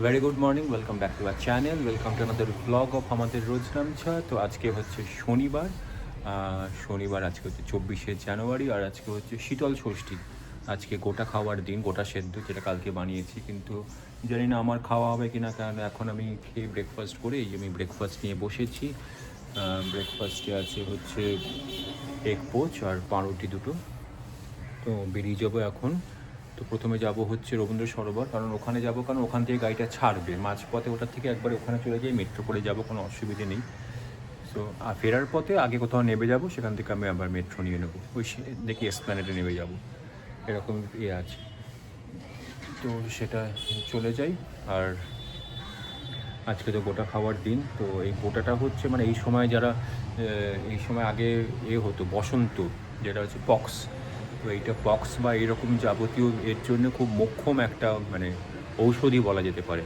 Very good morning welcome back to our channel welcome to আমাদের blog of আমাদের রোজ নামছা তো আজকে হচ্ছে শনিবার। শনিবার আজকে হচ্ছে চব্বিশে জানুয়ারি আর আজকে হচ্ছে শীতল ষষ্ঠী। আজকে গোটা খাওয়ার দিন, গোটা সেদ্ধ যেটা কালকে বানিয়েছি। কিন্তু জানি না আমার খাওয়া হবে কি না কারণ এখন আমি খেয়ে ব্রেকফাস্ট করে এই আমি ব্রেকফাস্ট নিয়ে বসেছি। ব্রেকফাস্টে আছে হচ্ছে এগ পোচ আর পাউরুটি দুটো। তো বেরিয়ে যাব এখন। তো প্রথমে যাব হচ্ছে রবীন্দ্র সরোবর, কারণ ওখানে যাব কারণ ওখান থেকে গাড়িটা ছাড়বে। মাঝপথে ওটার থেকে একবার ওখানে চলে যাই মেট্রো করে যাব, কোনো অসুবিধে নেই। সো আর ফেরার পথে আগে কোথাও নেমে যাব, সেখান থেকে আমি আবার মেট্রো নিয়ে নেব। ওই দেখি এসপ্ল্যানেটে নেমে যাব। এরকম ইয়ে আছে। তো সেটা চলে যাই। আর আজকে তো গোটা খাওয়ার দিন, তো এই গোটাটা হচ্ছে মানে এই সময় যারা এই সময় আগে এ হতো বসন্ত, যেটা হচ্ছে পক্স। তো এইটা পক্স বা এরকম যাবতীয় এর জন্য খুব মোক্ষম একটা মানে ঔষধি বলা যেতে পারে।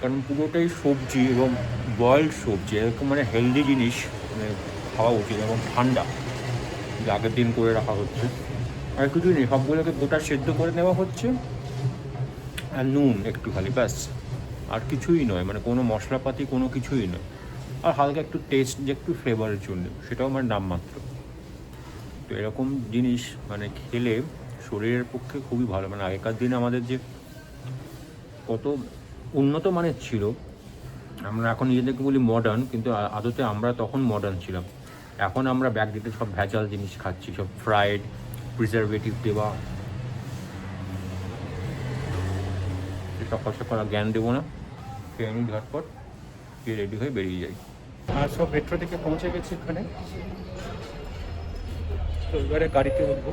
কারণ পুরোটাই সবজি এবং বয়েলড সবজি, এরকম মানে হেলদি জিনিস মানে খাওয়া উচিত এবং ঠান্ডা আগের দিন করে রাখা হচ্ছে। আর কিছুই নেই, সবগুলোকে গোটা সেদ্ধ করে নেওয়া হচ্ছে। আর নুন একটু খালি ব্যাস। আর কিছুই নয় মানে কোনো মশলাপাতি, কোনো কিছুই নয়। আর হালকা একটু টেস্ট যে একটু ফ্লেভারের জন্য, সেটাও আমার নামমাত্র। তো এরকম জিনিস মানে খেলে শরীরের পক্ষে খুবই ভালো। মানে আগেকার দিনে আমাদের যে কত উন্নত মানের ছিল, আমরা এখন নিজেদেরকে বলি মডার্ন কিন্তু আদতে আমরা তখন মডার্ন ছিলাম। এখন আমরা ব্যাগ দিতে সব ভেজাল জিনিস খাচ্ছি, সব ফ্রাইড প্রিজারভেটিভ দেওয়া। সকাল সকাল জ্ঞান দেবো না। খেয়ে নিই ঝটপট, খেয়ে রেডি হয়ে বেরিয়ে যাই। আর সব মেট্রো থেকে পৌঁছে গেছি এখানে? এবারে গাড়িতে উঠবো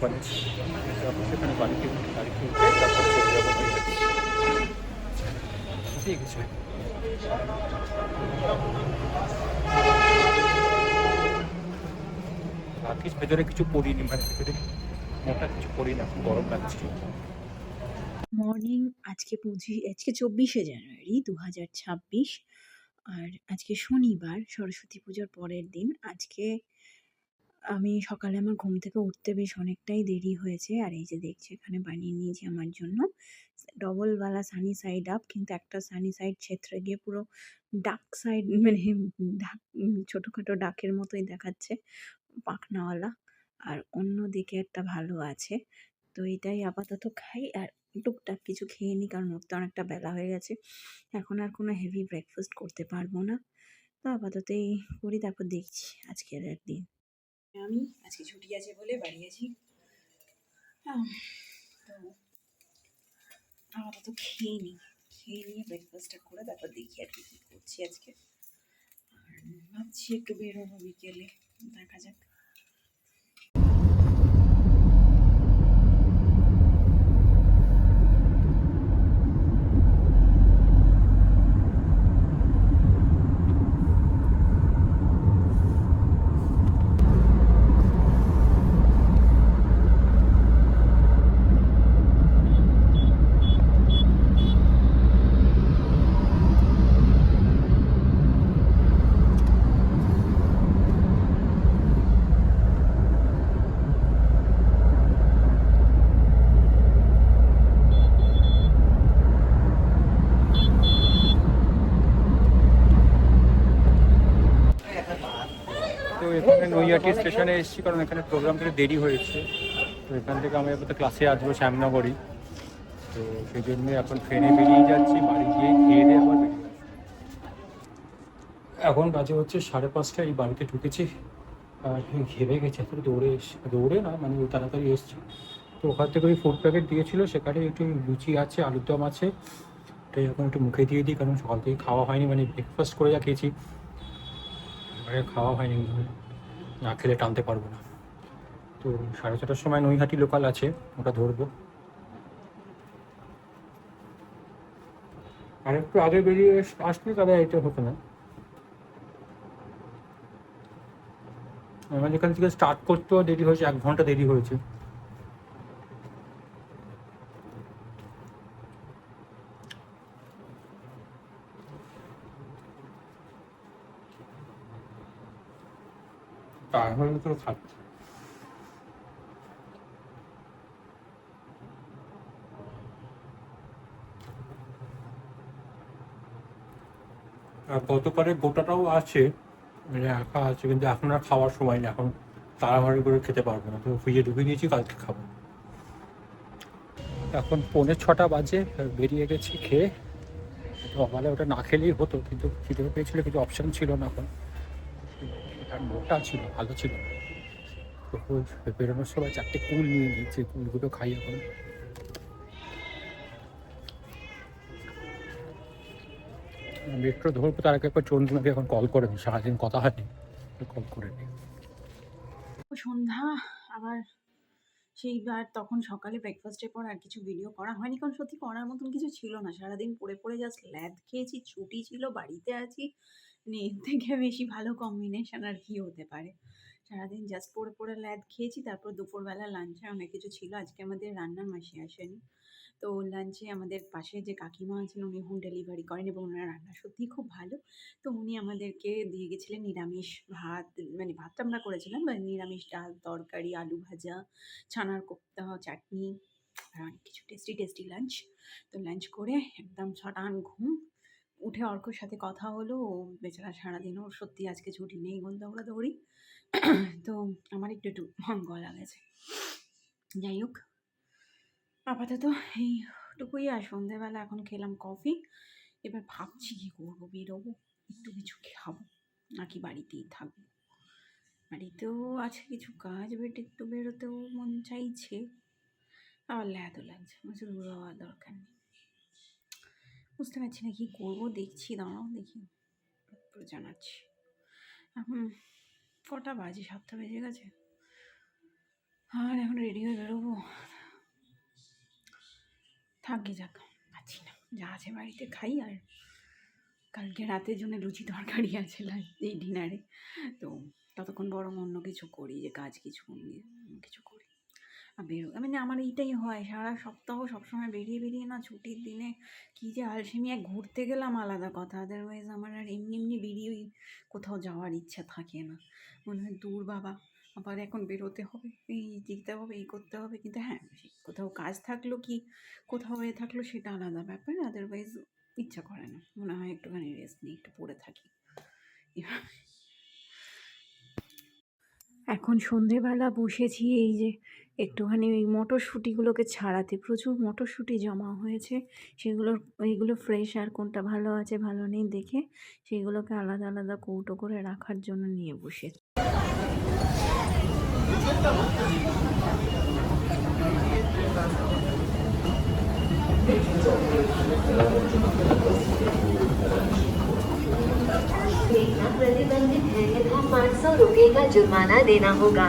কলেজ যাব সেখানে উঠে গাড়িতে উঠে ঠিক আছে। ভেতরে কিছু পড়িনি মানে ভেতরে মোটা কিছু পড়ি না গরম লাগছে। মর্নিং আজকে পঁচিশ, আজকে চব্বিশে জানুয়ারি দু হাজার ছাব্বিশ। আর আজকে শনিবার, সরস্বতী পুজোর পরের দিন। আজকে আমি সকালে আমার ঘুম থেকে উঠতে বেশ অনেকটাই দেরি হয়েছে। আর এই যে দেখছি এখানে বানিয়ে নিয়েছি আমার জন্য ডবলওয়ালা সানি সাইড আপ কিন্তু একটা সানি সাইড ছেত্রে গিয়ে পুরো ডাক সাইড মানে ডাক ছোটোখাটো ডাকের মতোই দেখাচ্ছে পাখনাওয়ালা। আর অন্য দিকে একটা ভালো আছে, তো এটাই আপাতত খাই। আর টুকটাক কিছু খেয়ে নিই কারণ উঠতে অনেকটা বেলা হয়ে গেছে। এখন আর কোনো হেভি ব্রেকফাস্ট করতে পারব না। তো আপাতত এই করি, তারপর দেখছি আজকের আর দিন। আমি, আজকে ছুটি আছে বলে বাড়ি আছি। তো আপাতত খেয়ে নিই খেয়ে নিয়ে ব্রেকফাস্টটা করে তারপর দেখি আর কী করছি আজকে। আর ভাবছি একটু বেরোবো বিকেলে, দেখা যাক তো এখানে স্টেশনে এসেছি কারণ এখানে প্রোগ্রাম থেকে দেরি হয়েছে। তো এখান থেকে আমি এবার ক্লাসে আসব শ্যামনগরই তো সেই জন্যই এখন ট্রেনে বেরিয়ে যাচ্ছি বাড়ি গিয়ে খেয়ে দিয়ে আবার বেরিয়ে এখন বাজে হচ্ছে সাড়ে পাঁচটা এই বাড়িতে ঢুকেছি। আর ঘেমে গেছে এত দৌড়ে এসছি দৌড়ে না মানে ওই তাড়াতাড়ি এসছি। তো ওখান থেকে ওই ফুড প্যাকেট দিয়েছিল সেখানে একটু লুচি আছে আলুর দম আছে। তাই এখন একটু মুখে দিয়ে দিই কারণ সকাল থেকে খাওয়া হয়নি মানে ব্রেকফাস্ট করে যা খেয়েছি। এবারে খাওয়া হয়নি না খেলে টানতে পারব না। তো সাড়ে ছটার সময় নৈহাটি লোকাল আছে, ওটা ধরবো। আর একটু আগে বেরিয়ে আসলে তবে এটা হতো না। আমার যেখান থেকে স্টার্ট করতেও দেরি হয়েছে, এক ঘণ্টা দেরি হয়েছে তাহলে তো খাচ্ছি আর গতকালের গোটাটাও আছে রাখা আছে, কিন্তু এখন আর খাওয়ার সময় নেই। এখন তাড়াহাড়ি করে খেতে পারব না, তো ফ্রিজে ঢুকিয়ে দিয়েছি কালকে খাব। এখন পৌনে ছটা বাজে, বেরিয়ে গেছি খেয়ে। সকালে ওটা না খেলেই হতো, কিন্তু খিদে পেয়েছিল, কিছু অপশান ছিল না এখন। মোটা ছিল, ভালো ছিল না। বেরোনোর সময় চারটে কুল নিয়ে নিয়েছি, কুলগুলো খাই এখন। মেট্রো ধরবো, তার আগে একবার চন্দ্রনাকে এখন কল করে নি, সারাদিন কথা হয়নি কল করে নি। সন্ধ্যা, আবার সেইবার তখন সকালে ব্রেকফাস্টের পর আর কিছু ভিডিও করা হয়নি, কারণ সত্যি করার মতন কিছু ছিল না। সারাদিন পড়ে পড়ে জাস্ট ল্যাদ খেয়েছি, ছুটি ছিল, বাড়িতে আছি। এর থেকে বেশি ভালো কম্বিনেশন আর কি হতে পারে। সারাদিন জাস্ট পড়ে পড়ে ল্যাদ খেয়েছি, তারপর দুপুরবেলা লাঞ্চে অনেক কিছু ছিল, আজকে আমাদের রান্নার মাসি আসেনি। তো লাঞ্চে আমাদের পাশে যে কাকিমা আছেন, উনি হোম ডেলিভারি করেন এবং ওনার রান্না সত্যিই খুব ভালো। তো উনি আমাদেরকে দিয়ে গেছিলেন নিরামিষ ভাত মানে ভাতটা আমরা করেছিলাম বা নিরামিষ ডাল, তরকারি, আলু ভাজা, ছানার কোপ্তা, চাটনি আর অনেক কিছু টেস্টি টেস্টি লাঞ্চ তো লাঞ্চ করে একদম ছটান ঘুম, উঠে অর্কর সাথে কথা হলো। ও বেচারা সারাদিন, ওর সত্যি আজকে ছুটি নেই দৌড়া দৌড়ি তো আমার একটু একটু গলা গেছে। যাই হোক আপাতত এইটুকুই আর সন্ধেবেলা এখন খেলাম কফি এবার ভাবছি কী করব, বেরোবো, একটু কিছু খাব, নাকি বাড়িতেই থাকব। বাড়িতেও আছে কিছু কাজ বেট একটু বেরোতেও মন চাইছে। আবার ল্যাদও লাগছে বলছে হওয়ার দরকার নেই। বুঝতে পারছি না কী করব, দেখছি, দাঁড়াও, দেখি। জানাচ্ছি। এখন কটা বাজে, সাতটা বেজে গেছে। আর এখন রেডি হয়ে বেরোবো। থাকি যাক পাচ্ছি না। যা আছে বাড়িতে খাই আর কালকে রাতের জন্য লুচি তরকারি আছে এই ডিনারে তো ততক্ষণ বরং অন্য কিছু করি যে কাজ কিছু কিছু করি। আর বেরো মানে আমার এইটাই হয়, সারা সপ্তাহ সবসময় বেরিয়ে বেরিয়ে না ছুটির দিনে কী যে আলসেমি এক ঘুরতে গেলাম আলাদা কথা আদারওয়াইজ আমার আর এমনি এমনি বেরিয়ে কোথাও যাওয়ার ইচ্ছা থাকে না। মনে হয় দূর বাবা। আবার এখন বেরোতে হবে। এই দিকতে হবে, এই করতে হবে। কিন্তু হ্যাঁ কোথাও কাজ থাকল কি, কোথাও হয়ে থাকল সেটা আলাদা ব্যাপার। আদারওয়াইজ ইচ্ছা করে না। মনে হয় একটুখানি রেস্ট নিই একটু পড়ে থাকি। এখন সন্ধেবেলা বসেছি এই যে একটুখানি ওই মটরশুঁটিগুলোকে ছাড়াতে। প্রচুর মটরশুঁটি জমা হয়েছে। সেগুলোর এইগুলো ফ্রেশ আর কোনটা ভালো আছে ভালো নেই দেখে সেইগুলোকে আলাদা আলাদা কৌটো করে রাখার জন্য নিয়ে বসেছি। प्रतिबंधित है यथा पाँच सौ रुपये का जुर्माना देना होगा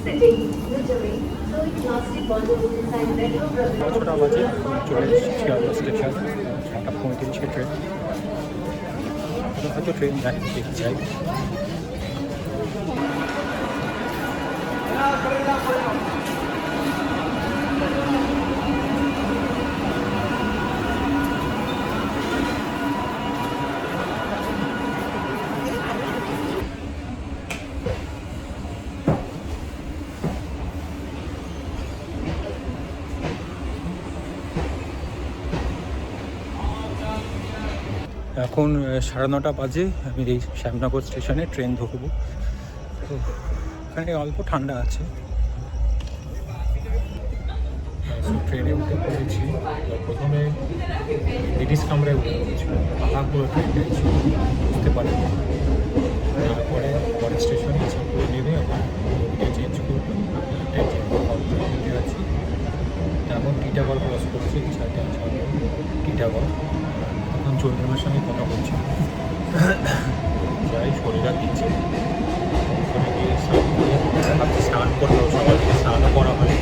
Sitting, littering, throwing plastic এখন সাড়ে নটা বাজে আমি এই শ্যামনগর স্টেশনে ট্রেন ধরবো। তো এখানে অল্প ঠান্ডা আছে। ট্রেনে উঠে পড়েছি। প্রথমে লেডিস কামরায় উঠে পড়েছি। করে ট্রেনটা বুঝতে পারি তারপরে পরের স্টেশনে করে নেমে আবার চেঞ্জ করব আছি। তেমন টিটাগড় ক্রস করছি টিটাগড় এখন চন্দ্রমার সঙ্গে কথা বলছি। যাই, শরীর দিচ্ছে ওখানে গিয়ে স্নান করে ভাবছি স্নান করলেও সকাল থেকে স্নানও করা হয়।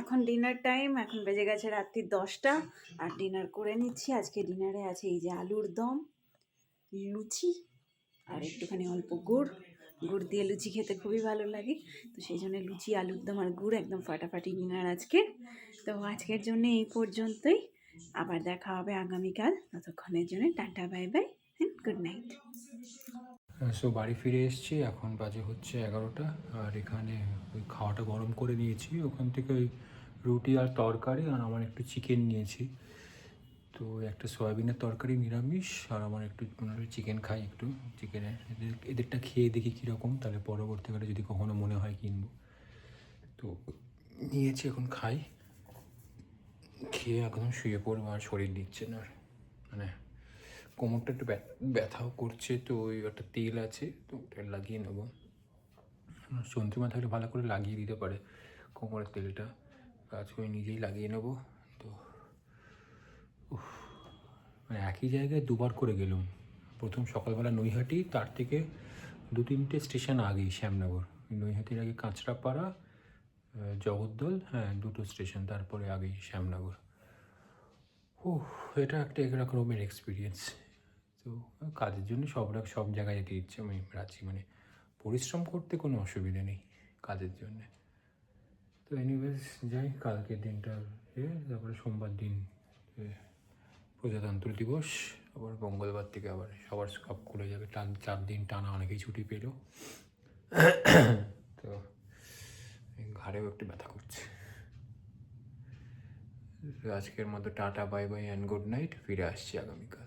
এখন ডিনার টাইম এখন বেজে গেছে রাত্রি দশটা, আর ডিনার করে নিচ্ছি। আজকে ডিনারে আছে এই যে আলুর দম, লুচি, আর একটুখানি অল্প গুড়। গুড় দিয়ে লুচি খেতে খুবই ভালো লাগে। তো সেই জন্য লুচি, আলুর দম আর গুড় একদম ফাটাফাটি ডিনার আজকে। তো আজকের জন্য এই পর্যন্তই। আবার দেখা হবে আগামীকাল। ততক্ষণের জন্য tata bye bye good night so বাড়ি ফিরে এসেছি, এখন বাজে হচ্ছে এগারোটা, আর এখানে ওই খাওয়াটা গরম করে নিয়েছি, ওখান থেকে ওই রুটি আর তরকারি, আর আমার একটু চিকেন নিয়েছি। তো একটা সয়াবিনের তরকারি, নিরামিষ, আর আমার একটু চিকেন খাই একটু চিকেনের এদের এদেরটা খেয়ে দেখি কীরকম, তাহলে পরবর্তীকালে যদি কখনো মনে হয় কিনবো। তো নিয়েছি, এখন খাই। খেয়ে একদম শুয়ে পড়ব, আর শরীর দিচ্ছে না। মানে কোমরটা একটু ব্যথ- ব্যথাও করছে, তো ওই একটা তেল আছে, তো ওটা লাগিয়ে নেব। চন্দ্রিমা থাকলে ভালো করে লাগিয়ে দিতে পারে কোমরের তেলটা। কাজ করে নিজেই লাগিয়ে নেব, তো মানে একই জায়গায় দুবার করে গেলাম। প্রথম সকালবেলা নৈহাটি, তার থেকে দু তিনটে স্টেশন আগেই শ্যামনগর। নৈহাটির আগে কাঁচরাপাড়া জগদ্দল হ্যাঁ দুটো স্টেশন, তারপরে আগেই শ্যামনগর। ও এটা একটা একরকমের এক্সপিরিয়েন্স তো কাজের জন্য সব সব জায়গায় যেতে ইচ্ছে আমি রাজি মানে পরিশ্রম করতে কোনো অসুবিধা নেই কাজের জন্যে। তো এনিওয়েজ যাই, কালকের দিনটা তারপরে সোমবার দিন প্রজাতন্ত্র দিবস, আবার মঙ্গলবার থেকে আবার সবার সব খুলে যাবে, টান, চার দিন টানা অনেকেই ছুটি পেল। তো ঘাড়েও একটু ব্যথা করছে। আজকের মতো tata bye bye and good night ফিরে আসছি আগামীকাল।